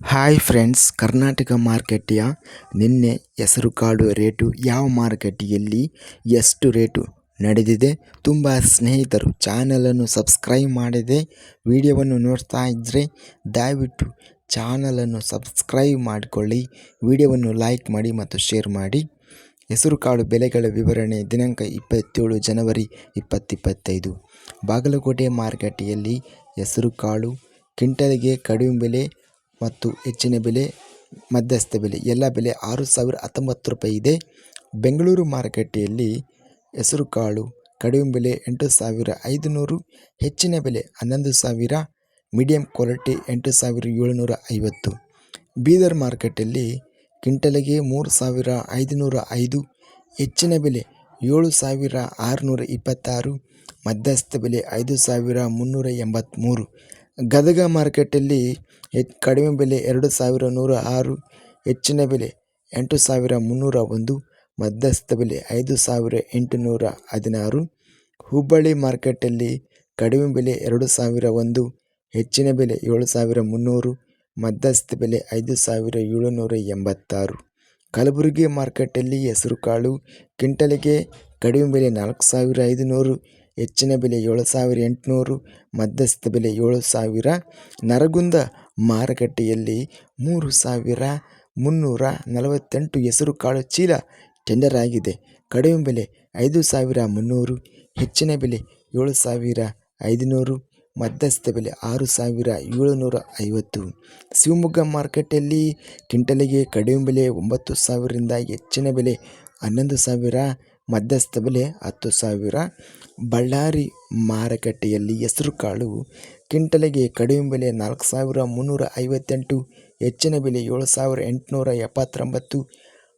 Hi friends Karnataka ಮಾರ್ಕೆಟಿಯ ನಿನ್ನೆ ಹೆಸರುಕಾಳು rate ಯಾವ ಮಾರುಕಟ್ಟೆಯಲ್ಲಿ ಎಷ್ಟು ರೇಟು ನಡೆದಿದೆ ತುಂಬ ಸ್ನೇಹಿತರು ಚಾನಲನ್ನು ಸಬ್ಸ್ಕ್ರೈಬ್ ಮಾಡಿದೆ. ವಿಡಿಯೋವನ್ನು ನೋಡ್ತಾ ಇದ್ದರೆ ದಯವಿಟ್ಟು ಚಾನಲನ್ನು ಸಬ್ಸ್ಕ್ರೈಬ್ ಮಾಡಿಕೊಳ್ಳಿ. ವಿಡಿಯೋವನ್ನು ಲೈಕ್ ಮಾಡಿ ಮತ್ತು ಶೇರ್ ಮಾಡಿ. ಹೆಸರುಕಾಳು ಬೆಲೆಗಳ ವಿವರಣೆ ದಿನಾಂಕ ಇಪ್ಪತ್ತೇಳು ಜನವರಿ ಇಪ್ಪತ್ತಿಪ್ಪತ್ತೈದು. ಬಾಗಲಕೋಟೆ ಮಾರುಕಟ್ಟೆಯಲ್ಲಿ ಹೆಸರುಕಾಳು ಕ್ವಿಂಟಲ್ಗೆ ಕಡಿಮೆ ಬೆಲೆ ಮತ್ತು ಹೆಚ್ಚಿನ ಬೆಲೆ, ಮಧ್ಯಸ್ಥ ಬೆಲೆ. ಎಲ್ಲ ಬೆಲೆ ಆರು ಸಾವಿರ ಹತ್ತೊಂಬತ್ತು ರೂಪಾಯಿ ಇದೆ. ಬೆಂಗಳೂರು ಮಾರುಕಟ್ಟೆಯಲ್ಲಿ ಹೆಸರುಕಾಳು ಕಡಿಮೆ ಬೆಲೆ ಎಂಟು ಸಾವಿರ ಐದುನೂರು, ಹೆಚ್ಚಿನ ಬೆಲೆ ಹನ್ನೊಂದು ಸಾವಿರ, ಮೀಡಿಯಂ ಕ್ವಾಲಿಟಿ ಎಂಟು ಸಾವಿರ ಏಳುನೂರ ಐವತ್ತು ಬೀದರ್ ಮಾರುಕಟ್ಟೆಯಲ್ಲಿ ಕ್ವಿಂಟಲಿಗೆ ಮೂರು ಸಾವಿರ ಐದುನೂರ ಐದು ಹೆಚ್ಚಿನ ಬೆಲೆ ಏಳು ಸಾವಿರ ಆರುನೂರ ಇಪ್ಪತ್ತಾರು, ಮಧ್ಯಸ್ಥ ಬೆಲೆ ಐದು ಸಾವಿರ ಮುನ್ನೂರ ಎಂಬತ್ತ್ಮೂರು ಗದಗ ಮಾರ್ಕೆಟಲ್ಲಿ ಹೆಚ್ ಕಡಿಮೆ ಬೆಲೆ ಎರಡು ಸಾವಿರ ನೂರ ಆರು, ಹೆಚ್ಚಿನ ಬೆಲೆ ಎಂಟು ಸಾವಿರ ಮುನ್ನೂರ ಒಂದು, ಮಧ್ಯಸ್ಥ ಬೆಲೆ ಐದು ಸಾವಿರ ಎಂಟುನೂರ ಹದಿನಾರು. ಹುಬ್ಬಳ್ಳಿ ಮಾರ್ಕೆಟಲ್ಲಿ ಕಡಿಮೆ ಬೆಲೆ ಎರಡು ಸಾವಿರ ಒಂದು, ಹೆಚ್ಚಿನ ಬೆಲೆ ಏಳು ಸಾವಿರ ಮುನ್ನೂರು, ಮಧ್ಯಸ್ಥ ಬೆಲೆ ಐದು ಸಾವಿರ ಏಳುನೂರ ಎಂಬತ್ತಾರು. ಕಲಬುರಗಿ ಮಾರ್ಕೆಟಲ್ಲಿ ಹೆಸರುಕಾಳು ಕ್ವಿಂಟಲಿಗೆ ಕಡಿಮೆ ಬೆಲೆ ನಾಲ್ಕು ಸಾವಿರ ಐದುನೂರು, ಹೆಚ್ಚಿನ ಬೆಲೆ ಏಳು ಸಾವಿರ ಎಂಟುನೂರು ಮಧ್ಯಸ್ಥ ಬೆಲೆ ಏಳು ಸಾವಿರ, ನರಗುಂದ ಮಾರುಕಟ್ಟೆಯಲ್ಲಿ ಮೂರು ಸಾವಿರ ಮುನ್ನೂರ ನಲವತ್ತೆಂಟು ಹೆಸರುಕಾಳು ಚೀಲ ಟೆಂಡರ್ ಆಗಿದೆ. ಕಡಿಮೆ ಬೆಲೆ ಐದು ಸಾವಿರ ಮುನ್ನೂರು, ಹೆಚ್ಚಿನ ಬೆಲೆ ಏಳು ಸಾವಿರ ಐದುನೂರು ಮಧ್ಯಸ್ಥ ಬೆಲೆ ಆರು ಸಾವಿರ ಏಳುನೂರ ಐವತ್ತು. ಶಿವಮೊಗ್ಗ ಮಾರ್ಕೆಟಲ್ಲಿ ಕ್ವಿಂಟಲಿಗೆ ಕಡಿಮೆ ಬೆಲೆ ಒಂಬತ್ತು ಸಾವಿರದಿಂದ ಹೆಚ್ಚಿನ ಬೆಲೆ ಹನ್ನೊಂದು ಸಾವಿರ, ಮಧ್ಯಸ್ಥ ಬೆಲೆ ಹತ್ತು ಸಾವಿರ. ಬಳ್ಳಾರಿ ಮಾರುಕಟ್ಟೆಯಲ್ಲಿ ಹೆಸರುಕಾಳು ಕ್ವಿಂಟಲಿಗೆ ಕಡಿಮೆ ಬೆಲೆ ನಾಲ್ಕು ಸಾವಿರ ಮುನ್ನೂರ ಐವತ್ತೆಂಟು, ಹೆಚ್ಚಿನ ಬೆಲೆ ಏಳು ಸಾವಿರ ಎಂಟುನೂರ ಎಪ್ಪತ್ತೊಂಬತ್ತು,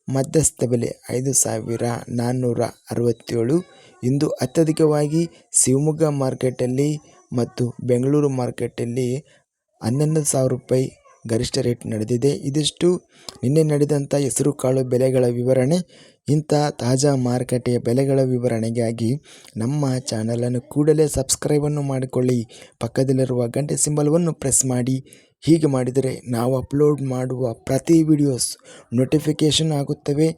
ಮಧ್ಯಸ್ಥ ಬೆಲೆ ಐದು ಸಾವಿರ ನಾನ್ನೂರ ಅರವತ್ತೇಳು. ಇಂದು ಅತ್ಯಧಿಕವಾಗಿ ಶಿವಮೊಗ್ಗ ಮಾರ್ಕೆಟಲ್ಲಿ ಮತ್ತು ಬೆಂಗಳೂರು ಮಾರ್ಕೆಟಲ್ಲಿ ಹನ್ನೊಂದು ಸಾವಿರ ರೂಪಾಯಿ ಗರಿಷ್ಠ ರೇಟ್ ನಡೆದಿದೆ. ಇದಿಷ್ಟು. ನಿನ್ನೆ ನಡೆದಂಥ ಹೆಸರುಕಾಳು ಬೆಲೆಗಳ ವಿವರಣೆ. ಇಂಥ ತಾಜಾ ಮಾರುಕಟ್ಟೆಯ ಬೆಲೆಗಳ ವಿವರಣೆಗಾಗಿ ನಮ್ಮ ಚಾನಲನ್ನು ಕೂಡಲೇ ಸಬ್ಸ್ಕ್ರೈಬನ್ನು ಮಾಡಿಕೊಳ್ಳಿ. ಪಕ್ಕದಲ್ಲಿರುವ ಗಂಟೆ ಸಿಂಬಲ್ವನ್ನು ಪ್ರೆಸ್ ಮಾಡಿ. ಹೀಗೆ ಮಾಡಿದರೆ ನಾವು ಅಪ್ಲೋಡ್ ಮಾಡುವ ಪ್ರತಿ ವಿಡಿಯೋಸ್ ನೋಟಿಫಿಕೇಷನ್ ಆಗುತ್ತವೆ.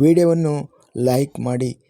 ವಿಡಿಯೋವನ್ನು ಲೈಕ್ ಮಾಡಿ.